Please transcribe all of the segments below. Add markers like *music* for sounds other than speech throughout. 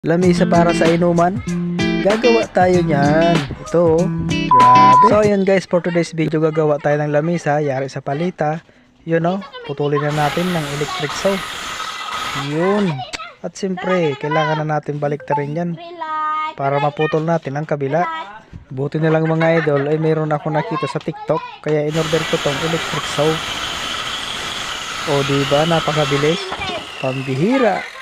lamisa para sa inuman. Gagawa tayo niyan. Ito, oh. grabe. So, yun guys, for today's video, gagawa tayo ng lamisa. Yari sa palita. Yun, oh. Putulin na natin ng electric saw. Yun. At siyempre, kailangan na natin baliktarin yan para maputol natin ang kabila. Buti na lang mga idol ay mayroon ako nakita sa TikTok kaya in-order ko tong electric saw. O diba, napakabilis. Pambihira.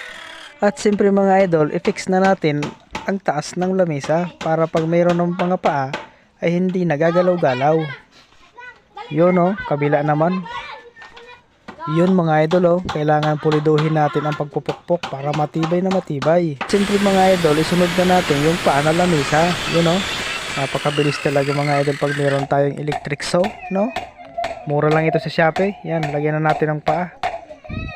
At siyempre mga idol, i-fix na natin ang taas ng lamesa para pag mayroon ng mga paa ay hindi nagagalaw-galaw. Yun o, kabila naman. Yun mga idol oh, kailangan puliduhin natin ang pagpupukpok para matibay na matibay. Siyempre mga idol, isunod na natin yung paa na lamesa. Yun oh, napakabilis talaga mga idol pag meron tayong electric saw, no? Mura lang ito sa Shopee. Yan, lagyan na natin ng paa.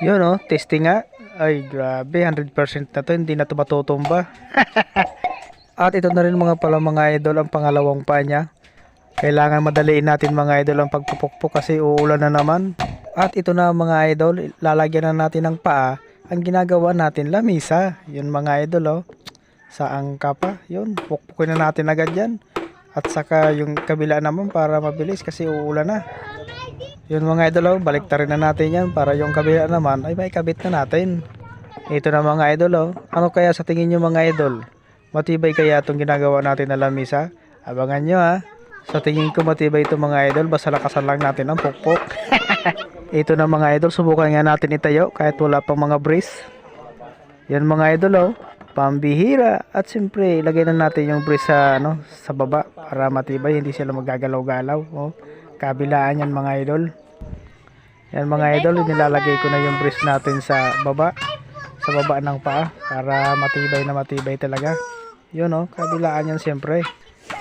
Yun oh, testing nga. Ay, grabe, 100% na to, hindi na to matutumba. *laughs* At ito na rin mga pala mga idol ang pangalawang paa niya. Kailangan madaliin natin mga idol ang pagpupukpok kasi uulan na naman. At ito na mga idol, lalagyan na natin ng paa ang ginagawa natin lamisa. Yun mga idol oh. Sa angka pa, yun, pukpukin na natin agad yan. At saka yung kabila naman para mabilis kasi uulan na. Yun mga idol, oh, baliktarin na natin yan para yung kabila naman ay may kabit na natin. Ito na mga idol, oh. ano kaya sa tingin nyo mga idol? Matibay kaya itong ginagawa natin na lamisa? Abangan nyo ha. Sa tingin ko matibay ito mga idol, basta lakasan lang natin ang pukpok. *laughs* ito na mga idol, subukan nga natin itayo kahit wala pang mga brace. Yan mga idol, oh. Pambihira. At siyempre, ilagay na natin yung brace sa, ano, sa baba para matibay, hindi sila magagalaw-galaw. Oh. Kabilaan yan mga idol. Yan mga idol, nilalagay ko na yung brace natin sa baba. Sa baba ng paa para matibay na matibay talaga. Yun oh, kabilaan yan siyempre.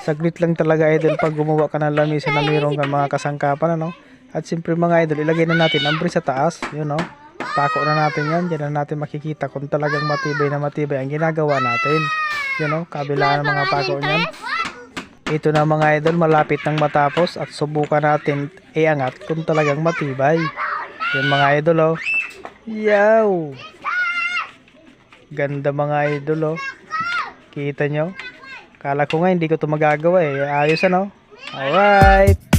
Saglit lang talaga idol pag gumawa ka ng lamisa na mayroon kang mga kasangkapan ano. At siyempre mga idol, ilagay na natin ang brace sa taas. Yun oh. Pako na natin yan. Diyan na natin makikita kung talagang matibay na matibay ang ginagawa natin. Yun oh, kabilaan ng mga pako niyan. Ito na mga idol, malapit nang matapos at subukan natin iangat kung talagang matibay. Yan mga idol oh. Yaw! Ganda mga idol oh. Kita nyo? Kala ko nga hindi ko to magagawa eh. Ayos ano? Alright!